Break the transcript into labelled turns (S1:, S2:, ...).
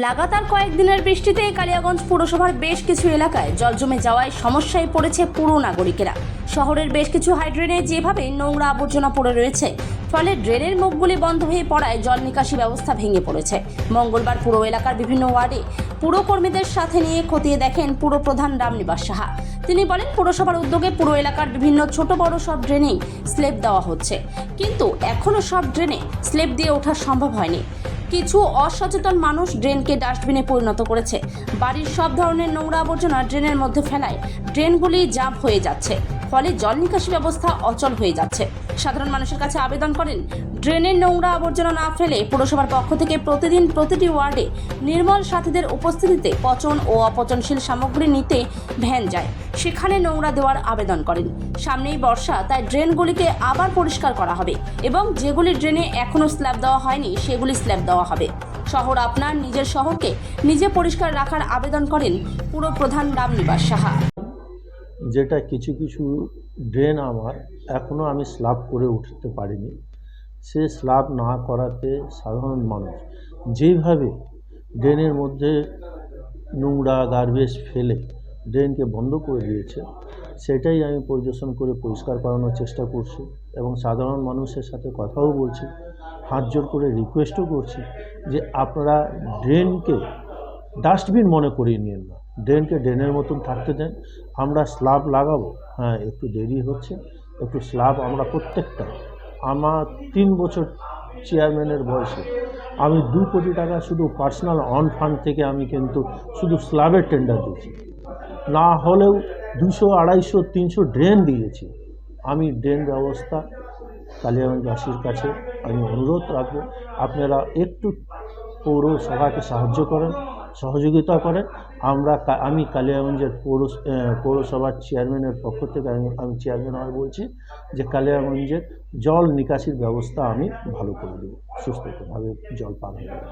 S1: লাগাতার কয়েকদিনের বৃষ্টিতে কালিয়াগঞ্জ পুরসভার বেশ কিছু এলাকায় জল জমে যাওয়ায় সমস্যায় পড়েছে পুরো নাগরিকেরা। শহরের বেশ কিছু হাইড্রেনে যেভাবে নোংরা আবর্জনা পড়ে রয়েছে, ফলে ড্রেনের মুখগুলি বন্ধ হয়ে পড়ায় জল নিকাশি ব্যবস্থা ভেঙে পড়েছে। মঙ্গলবার পুরো এলাকার বিভিন্ন ওয়ার্ডে পুরকর্মীদের সাথে নিয়ে খতিয়ে দেখেন পুরো প্রধান রামনিবাস সাহা। তিনি বলেন, পুরসভার উদ্যোগে পুরো এলাকার বিভিন্ন ছোট বড় সব ড্রেনেই স্লেব দেওয়া হচ্ছে। কিন্তু এখনও সব ড্রেনে স্লেব দিয়ে ওঠা সম্ভব হয়নি। কিছু অসচেতন মানুষ ড্রেনকে ডাস্টবিনে পরিণত করেছে। বাড়ির সব ধরনের নোংরা আবর্জনা ড্রেনের মধ্যে ফেলায়। ড্রেনগুলি জাম্প হয়ে যাচ্ছে। ফলে জল নিকাশি ব্যবস্থা অচল হয়ে যাচ্ছে। সাধারণ মানুষের কাছে আবেদন করেন, ড্রেনের নোংরা আবর্জনা না ফেলে পুরসভার পক্ষ থেকে প্রতিদিন প্রতিটি ওয়ার্ডে নির্মল সাথীদের উপস্থিতিতে পচন ও অপচনশীল সামগ্রী নিতে ভ্যান যায়। সেখানে নোংরা দেওয়ার আবেদন করেন। সামনেই বর্ষা, তাই ড্রেনগুলিকে আবার পরিষ্কার করা হবে এবং যেগুলি ড্রেনে এখনও স্ল্যাব দেওয়া হয়নি, সেগুলি স্ল্যাব দেওয়া হবে। শহর আপনার নিজের শহরকে নিজে পরিষ্কার রাখার আবেদন করেন পুরো প্রধান রামনিবাস সাহা।
S2: যেটা কিছু কিছু ড্রেন আমার এখনও আমি স্ল্যাব করে উঠতে পারিনি। সে স্ল্যাব না করাতে সাধারণ মানুষ যেভাবে ড্রেনের মধ্যে নোংরা গার্বেজ ফেলে ড্রেনকে বন্ধ করে দিয়েছে, সেটাই আমি পরিদর্শন করে পরিষ্কার করানোর চেষ্টা করছি এবং সাধারণ মানুষের সাথে কথাও বলছি, হাত জোর করে রিকোয়েস্টও করছি যে আপনারা ড্রেনকে ডাস্টবিন মনে করিয়ে নিন না। ড্রেনকে ড্রেনের মতন থাকতে দেন। আমরা স্ল্যাব লাগাবো। হ্যাঁ একটু দেরি হচ্ছে। একটু স্ল্যাব আমরা প্রত্যেকটা, আমার তিন বছর চেয়ারম্যানের বয়সে। আমি দু কোটি টাকা শুধু পার্সোনাল অন ফান্ড থেকে আমি কিন্তু শুধু স্ল্যাবের টেন্ডার দিয়েছি। না হলেও দুশো, আড়াইশো, তিনশো ড্রেন দিয়েছি। আমি ড্রেন ব্যবস্থা কালিয়াগঞ্জবাসীর কাছে আমি অনুরোধ রাখব। আপনারা একটু পৌরসভাকে সাহায্য করেন। সহযোগিতা করেন। আমরা আমি কালিয়াগঞ্জের পৌর পৌরসভার চেয়ারম্যানের পক্ষ থেকে আমি আমি চেয়ারম্যান হয়ে বলছি যে কালিয়াগঞ্জের জল নিকাশির ব্যবস্থা আমি ভালো করে দেবো। সুস্থভাবে জল পান হয়ে যাবে।